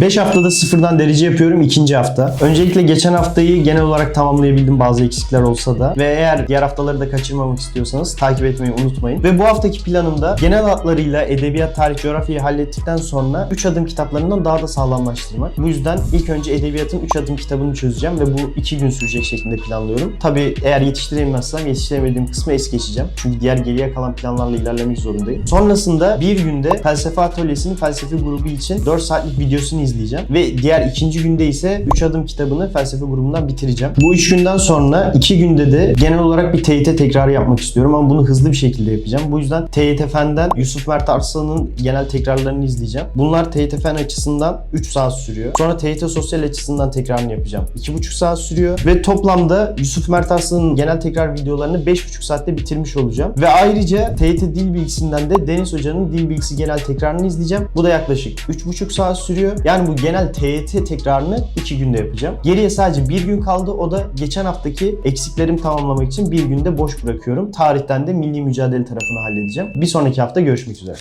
5 haftada sıfırdan derece yapıyorum ikinci hafta. Öncelikle geçen haftayı genel olarak tamamlayabildim bazı eksikler olsa da. Ve eğer diğer haftaları da kaçırmamak istiyorsanız takip etmeyi unutmayın. Ve bu haftaki planımda genel hatlarıyla edebiyat, tarih, coğrafyayı hallettikten sonra 3 adım kitaplarından daha da sağlamlaştırmak. Bu yüzden ilk önce edebiyatın 3 adım kitabını çözeceğim ve bu 2 gün sürecek şeklinde planlıyorum. Tabi eğer yetiştiremezsem yetiştiremediğim kısmı es geçeceğim. Çünkü diğer geriye kalan planlarla ilerlemek zorundayım. Sonrasında bir günde felsefe atölyesinin felsefe grubu için 4 saatlik videosunu izleyeceğim. Ve diğer ikinci günde ise 3 adım kitabını felsefe grubundan bitireceğim. Bu 3 günden sonra 2 günde de genel olarak bir TYT tekrarı yapmak istiyorum ama bunu hızlı bir şekilde yapacağım. Bu yüzden TYT Fen'den Yusuf Mert Arslan'ın genel tekrarlarını izleyeceğim. Bunlar TYT Fen açısından 3 saat sürüyor. Sonra TYT Sosyal açısından tekrarını yapacağım. 2,5 saat sürüyor ve toplamda Yusuf Mert Arslan'ın genel tekrar videolarını 5,5 saatte bitirmiş olacağım. Ve ayrıca TYT Dil Bilgisi'nden de Deniz Hoca'nın Dil Bilgisi genel tekrarını izleyeceğim. Bu da yaklaşık 3,5 saat sürüyor. Yani bu genel TYT tekrarını 2 günde yapacağım. Geriye sadece bir gün kaldı. O da geçen haftaki eksiklerimi tamamlamak için bir günde boş bırakıyorum. Tarihten de milli mücadele tarafını halledeceğim. Bir sonraki hafta görüşmek üzere.